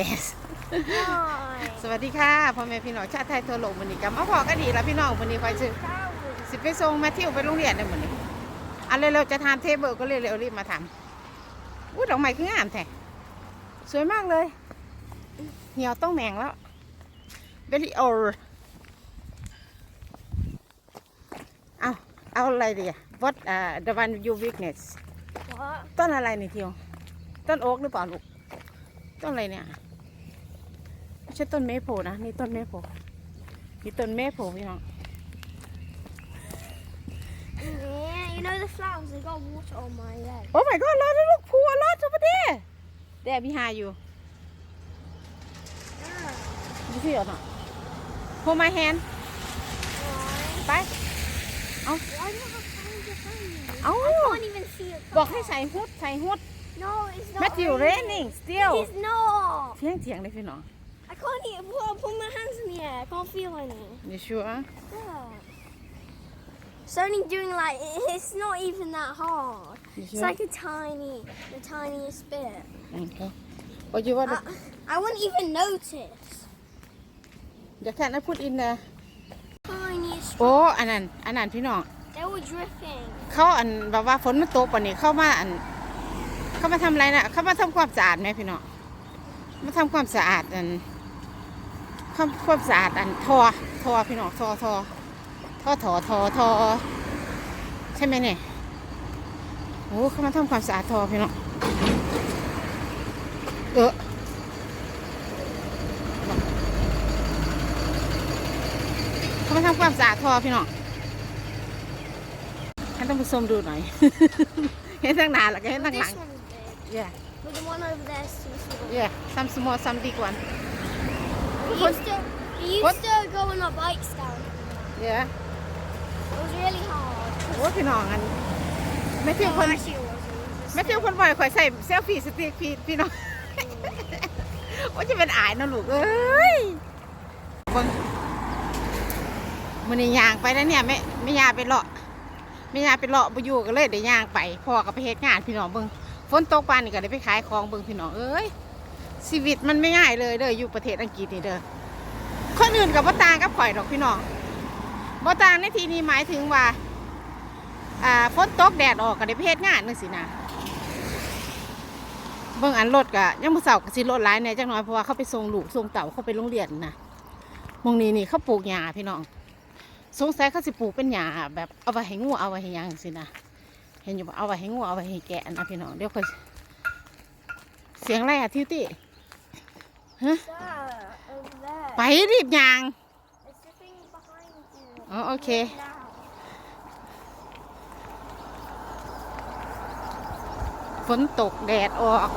yes สวัสดีค่ะพ่อแม่พี่น้องชาติไทยทั่วโลกวันนี้กับมาพอกันดีแล้วพี่น้องวันนี้คอยซื้อสิไปส่งแมทธิวไปโรงเรียนในวันนี้อันเร็วๆจะทานเทเบิลก็เร็วๆรีบมาทำอู้ดอกไม้คืองามแท้สวยมากเลย เหี่ยวต้องแมงแล้ว very old เอาเอาอะไรดีอะ what uh, the one you weakness What? ต้นอะไรนี่ทิวต้นโอ๊กหรือเปล่าลูกต้นอะไรเนี่ยไม่ใช่ต้นเมโพนะนี่ต้นเมโพนี่ต้นเมโพพี่น้อง Yeah, you know the flowers, they got water on my leg. โอ้ my god รอดลูกพัวรอดจุบเด้แดบีหาอยู่ Yeah. ดูสิเหรอเนาะ hold my hand Why? ไป Why do I have flowers behind me? เอ้า I can't even see it. บอกให้ใส่ฮุดใส่ฮุด No, it's not. แมทธิว raining still It's not. เที่ยงเที่ยงเลยพี่น้อง I can't even put, put my hands in the air. I can't feel any. you sure Yeah. It's only doing like, it- it's not even that hard. you It's sure like a tiny, the tiniest bit. okay what you want I, I wouldn't even notice. you can I put in the Tiniest. โอ้ อันนั้น อันนั้นพี่น้อง They were drifting. เขาอันแบบว่าฝนมันตกปานนี้เข้ามาอัน เขามาทำอะไรนะเขามาทำความสะอาดไหมพี่น้องมาทำความสะอาดอัน ทำความสะอาดอันทอทอพี่น้องทอทอทอทอทอทอใช่ไหมเนี่ยโอ้เขามาทำความสะอาดทอพี่น้องเออเขามาทำความสะอาดทอพี่น้องให้ต้องไปชมดูหน่อย เห็นตั้งนานแล้วก็เห็น Well, ตั้งหลัง this one's big. yeah But the one over there is too small. yeah some small some big one We What? used to, we used What? to go on our bikes down. yeah It was really hard. โอ้พี่น้องอันไม่เที่ยว No, คน actually it wasn't. ไม่เที่ยวคนบ่อยคอยใส่เซลฟี่สติ๊กพี่พี่น้องว่าจะเป็นอายเนาะลูกเอ้ยเบิ่งมันนี่ยางไปแล้วเนี่ยไม่ไม่ยาไปเลาะไม่ยาไปเลาะไปอยู่ก็เลยเดี๋ยวยางไปพ่อก็ไปเฮ็ดงานพี่น้องเบิ่งฝนตกปานนี่ก็ได้ไปขายของเบิ่งพี่น้องเอ้ย ชีวิตมันไม่ง่ายเลยเด้ออยู่ประเทศอังกฤษนี่เด้อคนอื่นกับบ่ต่างกับข่อยดอกพี่น้องบ่ต่างในที่นี้หมายถึงว่าอ่าฝนตกแดดออกก็ได้เฮ็ดงานนึงสินะเบิ่งอันรถก็ยังมื้อเช้าก็สิรถหลายแน่จักหน่อยเพราะว่าเขาไปส่งลูกส่งเต่าเขาไปโรงเรียนนะมองนี้นี่เขาปลูกหญ้าพี่น้องสงสัยเขาสิปลูกเป็นหญ้าแบบเอาไว้ให้งูเอาไว้ให้หยังสินะเห็นอยู่บ่เอาไว้ให้งูเอาไว้ให้แกะนะพี่น้องเดี๋ยวค่อยเสียงอะไรอะทิวตี้ There, over there. ไปรีบยาง It's the thing behind you. อ๋อโอเค Now. ฝนตกแดดออก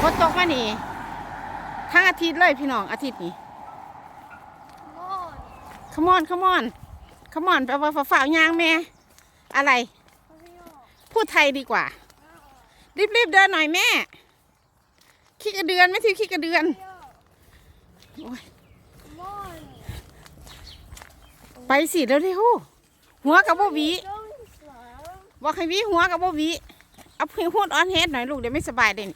ฝนตกมานี่ทั้งอาทิตย์เลยพี่น้องอาทิตย์นี้ Come on. ขมอนขมอนขมอนแปลว่าฝ่าฝ่าวยางแม่ อะไร Hurry up. พูดไทยดีกว่า รีบๆเดินหน่อยแม่ ขี้กระเดือนไม่ทิวขี้กระเดือน Hurry up. โอ้ย Come on. ไปสิเร็วที่หูหัวกับโบวีบอกให้วีหัวกับโบวีเอาเพียงพูดออนเฮดหน่อยลูกเดี๋ยวไม่สบายเด่น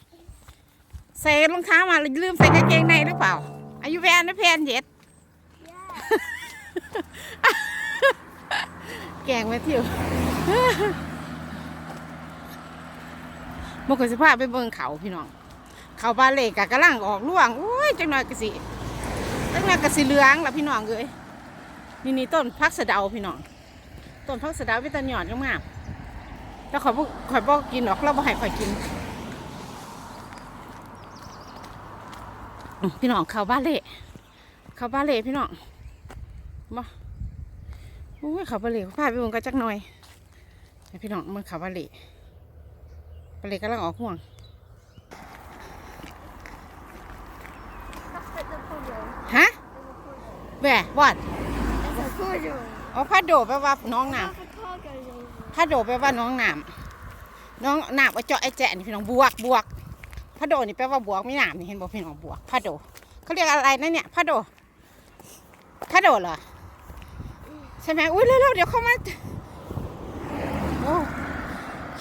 ใส่รองเท้ามาลืมใส่กางเกงในหรือเปล่า อายุแวนนะแพนเย็ดแกงแมทธิวมันก็สิพาไปเบิ่งเขาพี่น้อง เขาบาเล่กะกำลังออกร่วงโอ้ยจังหน่อยกะสิ จังหน่อยกะสิเหลืองละพี่น้องเอ้ยนี่นี่ต้นพักสะเดาพี่น้องต้นพักสะเดาวิตาหยอดงามๆแต่ข่อยข่อยบ่กินหรอกเราบ่ให้ข่อยกิน พี่น้องเขาบ้านเล่เขาบ้านเล่พี่น้องมาโอ้ยเขาบ้านเล่เขาพาไปเบิ่งกันจักหน่อยพี่น้องมันเขาบ้านเล่บาเล่กำลังออกห่วง That's like the puddle. ฮะ There's a puddle. แหววัด There's a puddle. อ๋อพาโดแปลว่าน้องน้ Half a car goes over. ำพาโดแปลว่าน้องน้ำน้องน้ำไอเจาะไอแจะนี่พี่น้องบวกบวกพาโดนี่แปลว่าบวกไม่น้ำนี่เห็นบอกพี่น้องบวกพาโดเขาเรียกอะไรนะเนี่ยพาโดพาโดเหรอใช่ไหมอุ้ยเร็วๆเดี๋ยวเข้ามาโอ้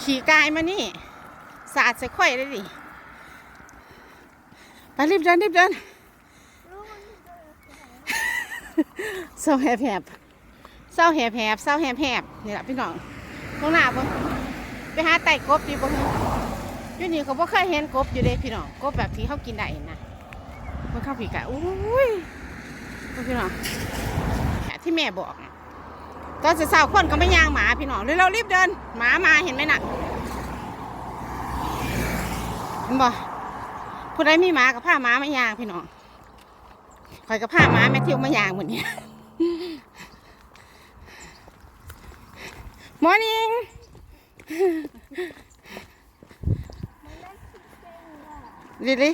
ขี่กายมานี่สาดใส่ข่อยเลยดิไปรีบเดินรีบเดิน เศร้าแหบแหบเศร้าแหบแหบเศร้าแหบแหบนี่แหละพี่น้องตรงหน้าเบ่งไปหาไต่กบดีบ่อยู่นี่เขาบ่เคยเห็นกบอยู่เด้พี่น้องกบแบบที่เขากินได้นะมันเข้าผีกะอุ้ยพี่น้องแบบที่แม่บอกตอนเช้าๆคนก็ไม่ย่างหมาพี่น้องเลยเรารีบเดิน หมามาเห็นไหมน่ะเห็นบ่ผู้ใดมีหมากับผ้าหมามาย่างพี่น้อง คอยกับผ้าหมาแม่เที่ยวมายางหมดเนี่ย morning ลิลี่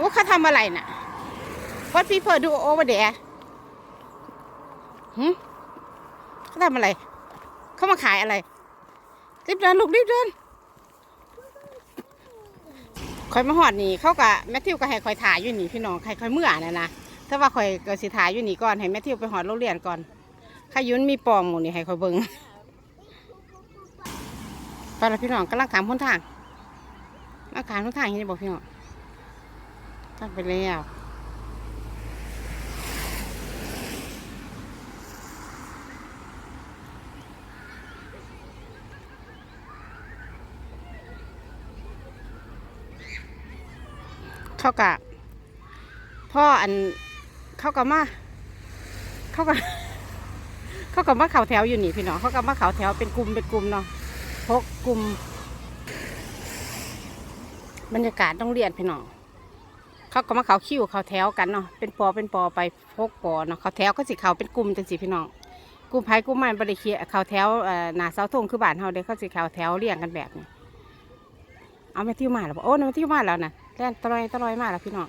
ว่าเขาทำอะไรน่ะ What people do over there หืมเขาทำอะไร เขามาขายอะไร รีบเดินลูกรีบเดิน คอยมาหอดนี่เขากะแมทธิวก็ให้คอยถ่ายอยู่นี่พี่น้องใครคอยเมื่อน่ะนะถ้าว่าคอยก็สิถ่ายอยู่นี่ก่อนให้แมทธิวไปหอดโรงเรียนก่อนขายุนมีปอมหมูนี่ให้คอยเบิ่งไปละพี่น้องกำลังถามคนทางอาการคนทางยังนี้บอกพี่น้องตั้งไปแล้ว เขากะพ่ออันเขากะมาเขากะเขากะมาเข่าแถวอยู่นี่พี่น้องเขากะมาเข่าแถวเป็นกลุ่มเป็นกลุ่มเนาะพกกลุ่มบรรยากาศต้องเรียนพี่น้องเขาก็มาเขาคิวเขาแถวกันเนาะเป็นปอเป็นปอไปพกปอเนาะเขาแถวก็สิเขาเป็นกลุ่มจังสิพี่น้องกลุ่มไผ่กลุ่มมันบริเคียเขาแถวอ่อหนาเสาธงคือบ้านเฮาเด้เขาสิเขาแถวเรียงกันแบบนี้เอาแม่ทิวมาแล้วบอกโอ้แม่ทิวมาแล้วนะ แล่นตลอยตลอยมากแล้วพี่น้อง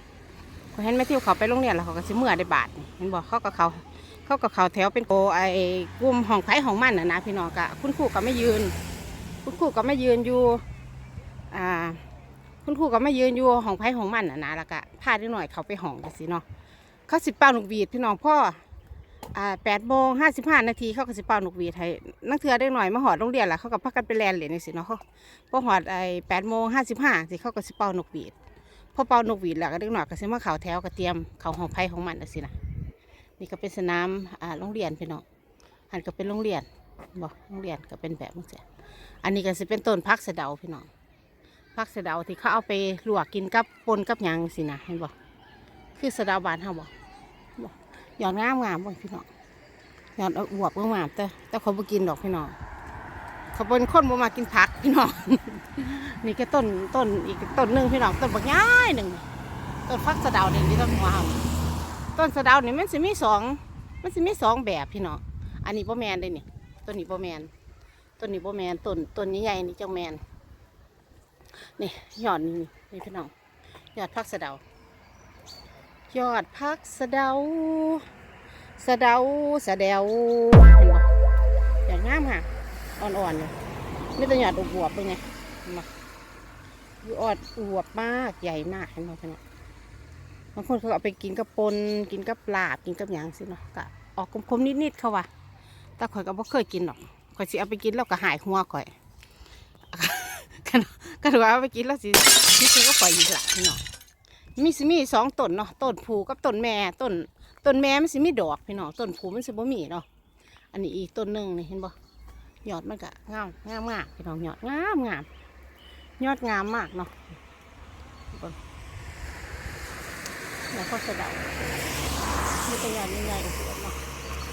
เขาเห็นแม่ทิวเขาไปโรงเรียนแล้วเขาก็สิเมื่อได้บาทเห็นบอกเขาก็เขาเขาก็เขาแถวเป็นโกไอ้กลุ่มห้องไผ่ห้องมันน่ะนะพี่น้องกะคุณครูก็ไม่ยืน คุณครูก็ไม่ยืนอยู่อ่าคุณครูก็มายืนอยู่ห้องไผ่ห้องมันน่ะนะแล้วก็พาเด็กหน่อยเขาไปห้องกันสิเนาะเขาสิเป่าหนุกหวีดพี่น้องพ่ออ่าแปดโมงห้าสิบห้านาทีเขาก็สิเป่าหนุกวีดให้นักเทือเด็กหน่อยมาหอดโรงเรียนแล้วเขาก็พักกันไปแลนเลยนี่สิเนาะเขาพอหอดไอ้แปดโมงห้าสิบห้าสิเขาก็สิเป่าหนุกวีด พอเป่าหนุกหวีดแล้วก็เด็กหน่อยก็สิมาเข่าแถวก็เตรียมเขาห้องไผ่ของมันนะสินะนี่ก็เป็นสนามอ่าโรงเรียนพี่น้องอันก็เป็นโรงเรียนบอกโรงเรียนก็เป็นแบบนี้จ้ะอันนี้ก็สิเป็นต้นพักเสดาพี่น้องผักเสดาที่เขาเอาไปลวกกินกับปนกับยังสินะเห็นบ่คือเสดาบานเฮาบ่บ่หยอดงามงามบ่พี่น้องหยอดอวบงามแต่แต่เขาบ่กินดอกพี่น้อง ขาเป็นคนบ่มากินผักพี่น้อง นี่ก็ต้นต้นอีกต้นหนึงพี่น้องต้นบักย้ายหนึ่งต้นผักสะเดานี่ที่ต้นหัวเฮาต้นสะดาวนี่มันสิมีสองมันสิมีสองแบบพี่น้องอันนี้บ่แมนเลยนี่ต้นนี้บ่แมนต้นนี้บ่แมนต้นต้นใหญ่ๆนี่จังแมนนี่ยอดนี่นี่พี่น้องยอดพักสะเดายอดพักสะเดาสะเดาสะเดาเห็นบ่ยอดงามค่ะ อ่อนๆเลยไม่ต้องยอดอวบๆเป็นไงเห็นบ่อดอวบมากใหญ่มากเห็นบ่พี่น้องบางคนเขาเอาไปกินกับปนกินกับปลาบกินกับหยังสิเนาะก็ออกคมๆนิดๆเขาว่าแต่ข่อยก็บ่เคยกินหรอกข่อยสิเอาไปกินแล้วก็หายหัวข่อยกันก็ถือว่าเอาไปกินแล้วสิที่จริงก็ปล่อยอีกหละพี่น้องมีสิมีสองต้นเนาะต้นผูกับต้นแม่ต้นต้นแม่มันสิมีดอกพี่น้องต้นผูมันสิบ่มีเนาะอันนี้อีกต้นหนึ่งนี่เห็นบ่ ยอดมันก็งามงามมากพี่น้องยอดงามงามยอดงามมากเนาะแล้วก็สะเดามีแต่ยอดใหญ่ๆสวยเนาะ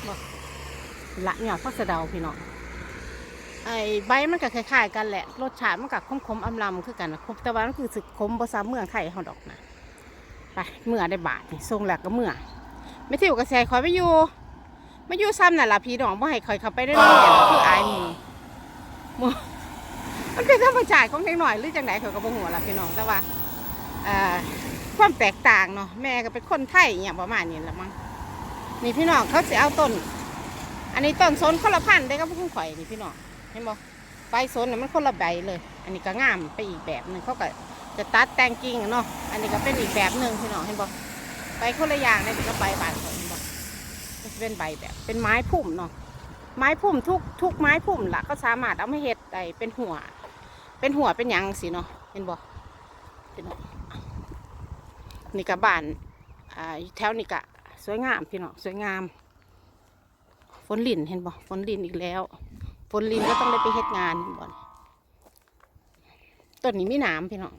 บ่ละยอดพักสะเดาพี่น้องไอ้ใบมันก็คล้ายๆกันแหละ รสชาติมันก็คมๆอำลำคือกันนะคมแต่ว่ามันคือสึกคมภาษาเมืองไทยเฮาดอกนะไปเมื่อได้บาทนี่ทรงแหลกก็เมื่อ ไม่ถิวกระแสคอยไปอยู่ ไม่อยู่ซ้ำน่ะล่ะพี่น้องบ่ให้คอยเข้าไปได้เลยคืออายหมูหมูมันเป็นธรรมชาติของเด็กหน่อยหรือจังไดเขาก็บ่ฮู้ล่ะพี่น้องแต่ว่าเอ่อความแตกต่างเนาะแม่ก็เป็นคนไทยอหย่างประมาณนี้ละมั้งนี่พี่น้องเขาสิเอาต้น อันนี้ต้นสนคนละพันธุ์ได้ก็พวกข่อยนี่พี่น้องเห็นบ่ใบสนเนี่ยมันคนละใบเลย อันนี้ก็งามไปอีกแบบหนึ่งเขาก็จะตัดแต่งกิ่งอะเนาะอันนี้ก็เป็นอีกแบบหนึ่งพี่น้องเห็นบ่ใบคนละอย่างเลยก็ใบบานเขาเห็นบ่มันจะ เป็นใบแบบ เป็นไม้พุ่มเนาะไม้พุ่มทุกทุกไม้พุ่มละก็สามารถเอามาเฮ็ดได้เป็นหัว เป็นหัวเป็นยังสิเนาะเห็นบ่พี่น้องนี่กะบ้านอ่าแถวนี่กะสวยงามพี่น้องสวยงาม ฝนลินเห็นบ่ฝนลินอีกแล้ว ฝนลินก็ต้องได้ไปเฮ็ดงานเห็นบ่ต้นนี้มีหน้ำพี่น้อง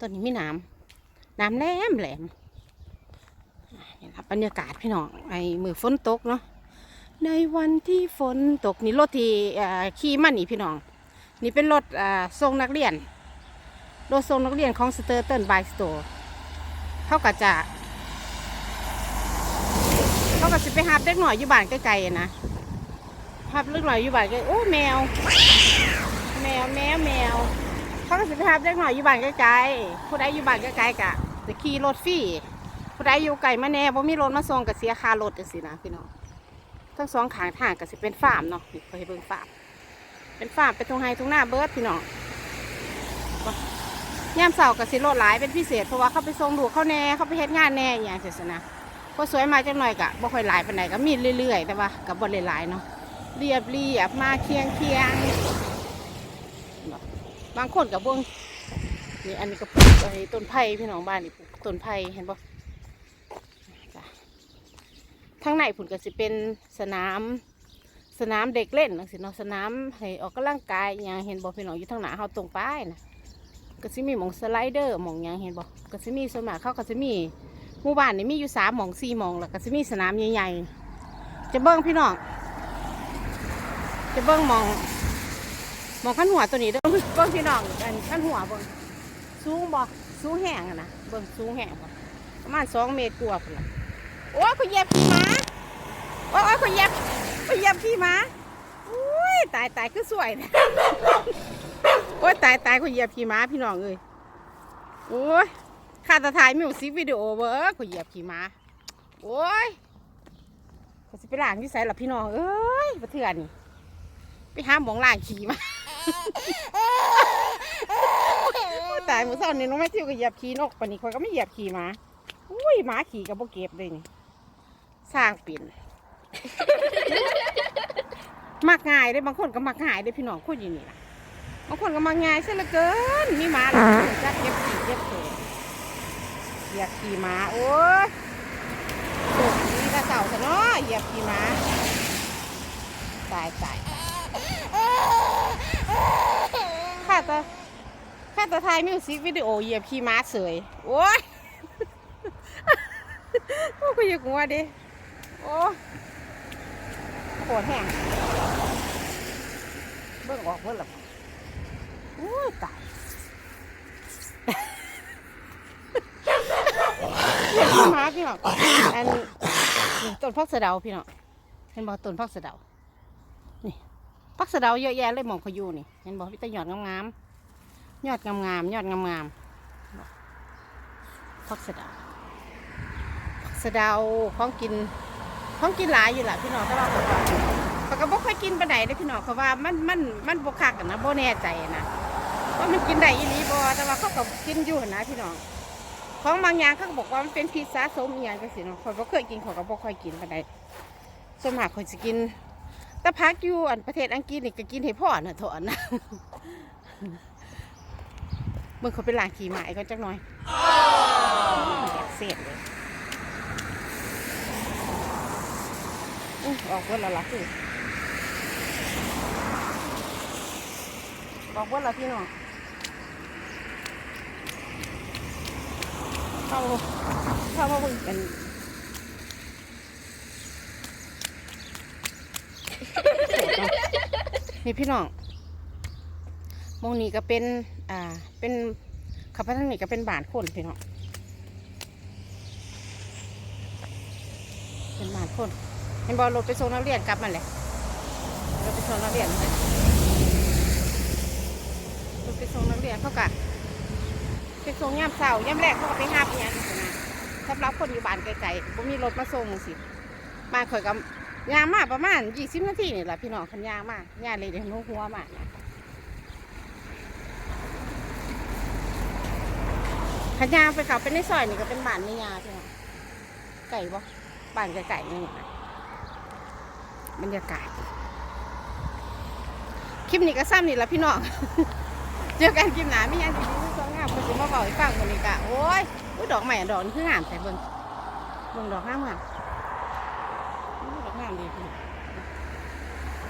ต้นนี้มีหน้ำน้ำแหลมแหลม บรรยากาศพี่น้องไอ้มือฝนตกเนาะในวันที่ฝนตกนี่รถที่ขี่มานี่พี่น้อง นี่เป็นรถส่งนักเรียนรถส่งนักเรียนของสเตอร์เติลบายสโตร์เขาก็จะเขาก็จะไปหาเด็กหน่อยอยู่บ้านใกล้ๆนะหาเด็กหน่อยอยู่บ้านใกล้โอ้แมว แมวแมวแมวเขาก็จะไปหาเด็กหน่อยอยู่บ้านใกล้ๆผู้ใดอยู่บ้านใกล้ๆกะจะขี่รถฟรี ผู้ใดอยู่ไกลมาแน่บ่มีรถมาส่งก็เสียค่ารถจังซี่นะพี่น้องทั้งสองขางทางก็สิเป็นฟาร์มเนาะนี่เคยเบิ่งฟาร์มเป็นฟาร์มเป็นทุ่งไฮทุ่งหน้าเบิร์ดพี่น้องบ่ยามเสาร์ก็สิรถหลายเป็นพิเศษเพราะว่าเขาไปส่งลูกเขาแน่เขาไปเฮ็ดงานแน่อย่างเสียนะพอสวยมาจังหน่อยกะบ่ค่อยหลายปานใดก็มีเรื่อยๆ แต่ว่ากับบ่หลายๆเนาะเรียบเรียบมาเคียงเคียงบางคนกับเบิ่งนี่อันนี้ก็ปลูกไอ้ต้นไผ่พี่น้องบ้านนี่ปลูกต้นไผ่เห็นบ่จ้ะ ทางในผุนก็สิเป็นสนาม สนามเด็กเล่นจังซี่เนาะสนามให้ออกกำลังกายอย่างเห็นบ่พี่น้องอยู่ทางหน้าเฮาตรงป้ายนะก็สิมีหมองสไลเดอร์หมองหยังเห็นบ่ก็สิมีส่วนมากเขาก็สิมีหมู่บ้านนี่มีอยู่สามหมองสี่หมองแล้วก็จะมีสนามใหญ่ๆจะเบิ้งพี่น้องจะเบิ้งหมองหมองขั้นหัวตัวนี้เด้อเบิ้งพี่น้องอันขั้นหัวเบิ้งสูงบ่สูงแห้งอะนะเบิ้งสูงแห้งบ่ประมาณสองเมตรกว่าพุ่นละ โอ้ยเขาเหยียบขี่ม้าโอ้ยเขาเหยียบเขาเหยียบขี่ม้าอุ้ยตายตายคือสวยนะโอ้ยตายตายเขาเหยียบขี่ม้าพี่น้องเอ้ยโอ้ยข้าตะถ่ายมิวสิกวิดีโอเบอร์กูเหยียบขี่ม้าโอ้ยก็สิไปล้างที่ใส่หลับพี่น้องเอ้ยประเทือนนี่ไปห้ามหมองล้างขี่มาโอ้ยตายมือเศร้านี่น้องแม่ทิวก็เหยียบขี่นกปนนี้คอยก็ไม่เหยียบขี่ม้าอุ้ยม้าขี่กับโบเก็บเลยนี่ สร้างปิ่นมักง่ายได้บางคนก็มักง่ายได้พี่น้องพูดอย่นี้นะบางคนก็มักง่ายซะเหลือเกินมีม้าหลายจักเก็บขี่เก็บเถเหยียบขี่ม้าโอ้ยโอ้ยกระเสาซะเนาะเหยียบขี่ม้าตายตายข้าตาข้าตาถ่ายมิวสิกวิดีโอเหยียบขี่ม้าเสยโอ้ย โอ้ยกูอยากหัวดิ โอ้โหดแห้งเบิ่งออกเบิ่งหลับโอ้ตายเห็นพี่มาพี่น้องอันนี่ต้นพักสะเดาพี่น้องเห็นบอกต้นพักสะเดานี่พักสะเดาเยอะแยะเลยมองเขาอยู่นี่ เห็นบอกพี่ตะหยอดงามๆยอดงามๆยอดงามๆพักสะเดาพักสะเดาของกิน ของกินหลายอยู่แหละพี่น้องแต่ว่าเขาก็เขาก็บ่ค่อยกินปานใดเลยพี่น้องเขาว่ามันมันมันบ่คักอะนะบ่แน่ใจนะว่ามันกินได้อีหลีบ่แต่ว่าเขาก็กินอยู่หั่นนะพี่น้องของบางอย่างเขาก็บอกว่ามันเป็นพิซซ่าส้มอหย่างจังซี่เนาะข่อยบ่เคยกินข่อยก็บ่ค่อยกินปานใดส่วนมากข่อยสิกินแต่พักอยู่อันประเทศอังกฤษนี่ก็กินให้พ่อน่ะเถอะนะเมื่อเขาไปล้างขี้หมาอีกก่อนจักหน่อยอยากเสร็จเลย อุ๊ยออกเบิดแล้วล่ะคือออกเบิดแล้วพี่น้องเข้าเข้ามาเบิ่งกันนี่พี่น้องมองนี้ก็เป็น อ่า เป็นขับไปทางนี้ก็เป็นบานคนพี่น้อง เป็นบานคน เห็นบอลรถไปส่งนักเรียนกลับมาเลยรถไปส่งนักเรียนเรถไปส่งนักเรียนเขากะไปส่งยามเช้ายามแรกเขาก็ไปห้าไปหยังจังซี่นะสำหรับคนอยู่บ้านไกลๆผมมีรถมาส่งสิบ้านข่อยก็ยางมาประมาณยี่สิบนาทีนี่แหละพี่น้องคันยางมากยางเลยเดี๋ยวหัวมากขันยางไปเขาไปในซอยนี่ก็เป็นบ้านในยาพี่น้อไก่บ่บ้านไก่ๆนี่นะ บรรยากาศ คลิปนี้ก็ซ้ำนี่แหละพี่น้อง เจอกันคลิปหนาไม่ยังดีๆสองงามคนสิมาบอกให้ฟังคนนี้กะโอ้ยอุ้ยดอกใหม่ดอกนี่คืองามแต่เบิ่งเบิ่งดอกงามงามอุ๊ยดอกงามดี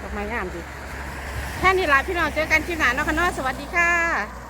ดอกไม้งามดีแค่นี้ละพี่น้องเจอกันคลิปหนาเนาะค่ะเนาะสวัสดีค่ะ